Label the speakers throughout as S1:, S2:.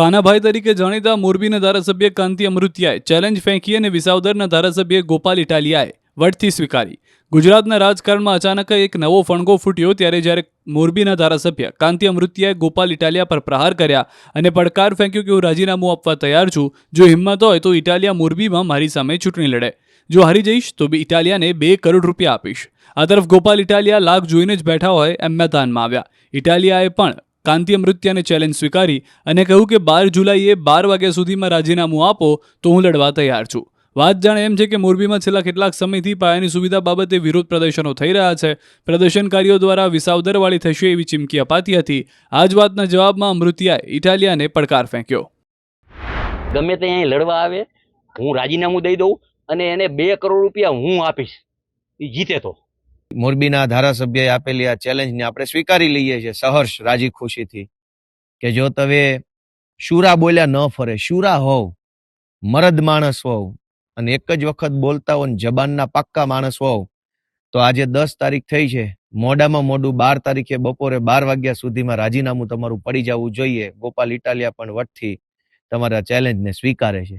S1: કાનાભાઈ તરીકે જાણીતા મોરબીના ધારાસભ્ય કાંતિ અમૃતિયાએ ચેલેન્જ ફેંકી અને વિસાવદરના ધારાસભ્ય ગોપાલ ઇટાલિયાએ વટથી સ્વીકારી. ગુજરાતના રાજકારણમાં અચાનક એક નવો ફણગો ફૂટ્યો ત્યારે જ્યારે મોરબીના ધારાસભ્ય કાંતિ અમૃતિયાએ ગોપાલ ઇટાલિયા પર પ્રહાર કર્યા અને પડકાર ફેંક્યો કે હું રાજીનામું આપવા તૈયાર છું, જો હિંમત હોય તો ઇટાલિયા મોરબીમાં મારી સામે ચૂંટણી લડે. જો હારી જઈશ તો બી ઇટાલિયાને બે કરોડ રૂપિયા આપીશ. આ તરફ ગોપાલ ઇટાલિયા લાખ જોઈને જ બેઠા હોય એમ મેદાનમાં આવ્યા. ઇટાલિયાએ પણ કાંતિ અમૃત્યાને ચેલેન્જ સ્વીકારી અને કહ્યું કે બાર જુલાઈએ બાર વાગ્યા સુધીમાં રાજીનામું આપો તો હું લડવા તૈયાર છું. વાત જાણે એમ છે કે મોરબીમાં છેલ્લા કેટલાક સમયથી પાયાની સુવિધા બાબતે વિરોધ પ્રદર્શનો થઈ રહ્યા છે. પ્રદર્શનકારીઓ દ્વારા વિસાવદરવાળી થશે એવી ચીમકી અપાતી હતી. આ જ વાતના જવાબમાં અમૃતિયાએ ઇટાલિયાને પડકાર ફેંક્યો.
S2: ગમે તે અહીં લડવા આવે, હું રાજીનામું દઈ દઉં અને એને બે કરોડ રૂપિયા હું આપીશ. એ જીતે તો.
S3: મોરબીના ધારાસભ્યએ આપેલી આ ચેલેન્જને આપણે સ્વીકારી લઈએ છીએ સહર્ષ રાજી ખુશીથી કે જો તમે શુરા બોલ્યા ન ફરે, શુરા હોવ, મરદ માણસ હોવ અને એક જ વખત બોલતા હો જબાનના પાક્કા માણસ હોવ, તો આજે દસ તારીખ થઈ છે. મોડામાં મોડું બાર તારીખે બપોરે બાર વાગ્યા સુધીમાં રાજીનામું તમારું પડી જવું જોઈએ. ગોપાલ ઇટાલિયા પણ વટથી તમારા ચેલેન્જને સ્વીકારે છે.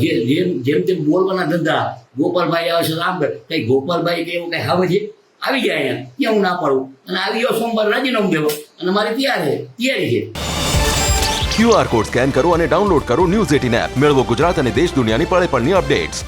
S4: જેમ જેમ તેમ બોલવાના ધંધા ગોપાલભાઈ આવે છે આમ. કઈ ગોપાલભાઈ કે એવું કઈ આવે છે? આવી જાય અહીંયા. ત્યાં હું ના પાડું. અને આવી ગયો સોમવાર રાજીનામું દેવો. અને મારી તૈયાર છે. તૈયારી છે.
S5: ક્યુઆર કોડ સ્કેન કરો અને ડાઉનલોડ કરો ન્યૂઝ એટીન એપ મેળવો ગુજરાત અને દેશ દુનિયાની પળે પળની અપડેટ્સ